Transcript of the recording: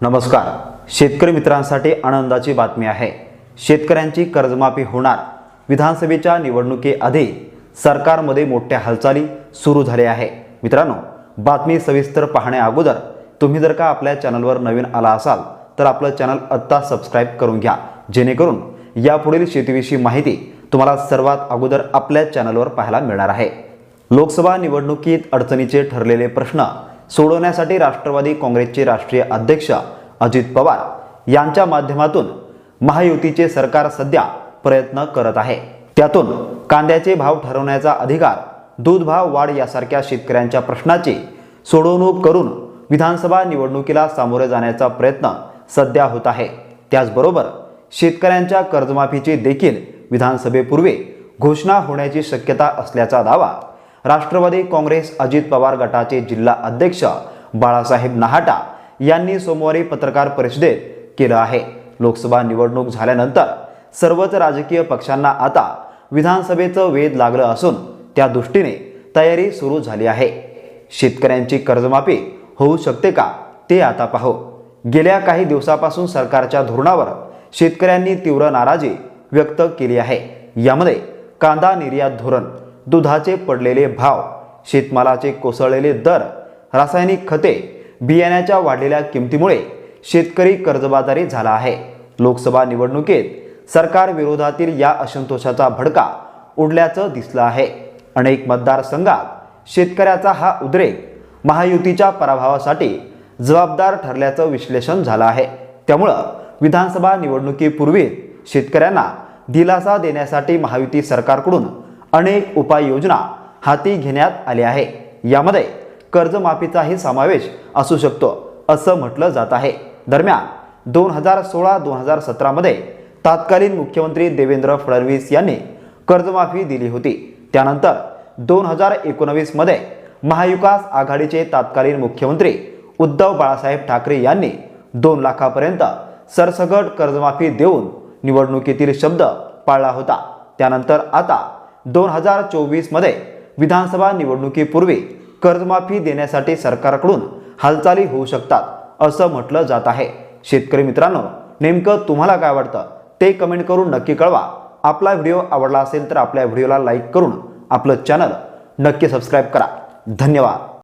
नमस्कार. शेतकरी मित्रांसाठी आनंदाची बातमी आहे. शेतकऱ्यांची कर्जमाफी होणार. विधानसभेच्या निवडणुकीआधी सरकारमध्ये मोठ्या हालचाली सुरू झाल्या आहे. मित्रांनो बातमी सविस्तर पाहण्या अगोदर तुम्ही जर का आपल्या चॅनलवर नवीन आला असाल तर आपलं चॅनल आत्ता सबस्क्राईब करून घ्या. जेणेकरून यापुढील शेतीविषयी माहिती तुम्हाला सर्वात अगोदर आपल्या चॅनलवर पाहायला मिळणार आहे. लोकसभा निवडणुकीत अडचणीचे ठरलेले प्रश्न सोडवण्यासाठी राष्ट्रवादी काँग्रेसचे राष्ट्रीय अध्यक्ष अजित पवार यांच्या माध्यमातून महायुतीचे सरकार सध्या प्रयत्न करत आहे. त्यातून कांद्याचे भाव ठरवण्याचा अधिकार दूध भाव वाढ यासारख्या शेतकऱ्यांच्या प्रश्नाची सोडवणूक करून विधानसभा निवडणुकीला सामोरे जाण्याचा प्रयत्न सध्या होत आहे. त्याचबरोबर शेतकऱ्यांच्या कर्जमाफीची देखील विधानसभेपूर्वी घोषणा होण्याची शक्यता असल्याचा दावा राष्ट्रवादी काँग्रेस अजित पवार गटाचे जिल्हा अध्यक्ष बाळासाहेब नहाटा यांनी सोमवारी पत्रकार परिषदेत केलं आहे. लोकसभा निवडणूक झाल्यानंतर सर्वच राजकीय पक्षांना आता विधानसभेचं वेध लागलं असून त्या दृष्टीने तयारी सुरू झाली आहे. शेतकऱ्यांची कर्जमाफी होऊ शकते का ते आता पाहू. गेल्या काही दिवसापासून सरकारच्या धोरणावर शेतकऱ्यांनी तीव्र नाराजी व्यक्त केली आहे. यामध्ये कांदा निर्यात धोरण दुधाचे पडलेले भाव शेतमालाचे कोसळलेले दर रासायनिक खते बियाण्याच्या वाढलेल्या किमतीमुळे शेतकरी कर्जबाजारी झाला आहे. लोकसभा निवडणुकीत सरकार विरोधातील या असंतोषाचा भडका उडल्याचं दिसलं आहे. अनेक मतदारसंघात शेतकऱ्याचा हा उद्रेक महायुतीच्या पराभवासाठी जबाबदार ठरल्याचं विश्लेषण झालं आहे. त्यामुळं विधानसभा निवडणुकीपूर्वी शेतकऱ्यांना दिलासा देण्यासाठी महायुती सरकारकडून अनेक उपाययोजना हाती घेण्यात आल्या आहे. यामध्ये कर्जमाफीचाही समावेश असू शकतो असं म्हटलं जात आहे. दरम्यान दोन हजार सोळा दोन हजार सतरामध्ये तत्कालीन मुख्यमंत्री देवेंद्र फडणवीस यांनी कर्जमाफी दिली होती. त्यानंतर दोन हजार एकोणवीसमध्ये महाविकास आघाडीचे तत्कालीन मुख्यमंत्री उद्धव बाळासाहेब ठाकरे यांनी दोन लाखापर्यंत सरसगट कर्जमाफी देऊन निवडणुकीतील शब्द पाळला होता. त्यानंतर आता दोन हजार चोवीसमध्ये विधानसभा निवडणुकीपूर्वी कर्जमाफी देण्यासाठी सरकारकडून हालचाली होऊ शकतात असं म्हटलं जात आहे. शेतकरी मित्रांनो नेमकं तुम्हाला काय वाटतं? ते कमेंट करून नक्की कळवा. आपला व्हिडिओ आवडला असेल तर आपल्या व्हिडिओला लाईक करून आपलं चॅनल नक्की सबस्क्राईब करा. धन्यवाद.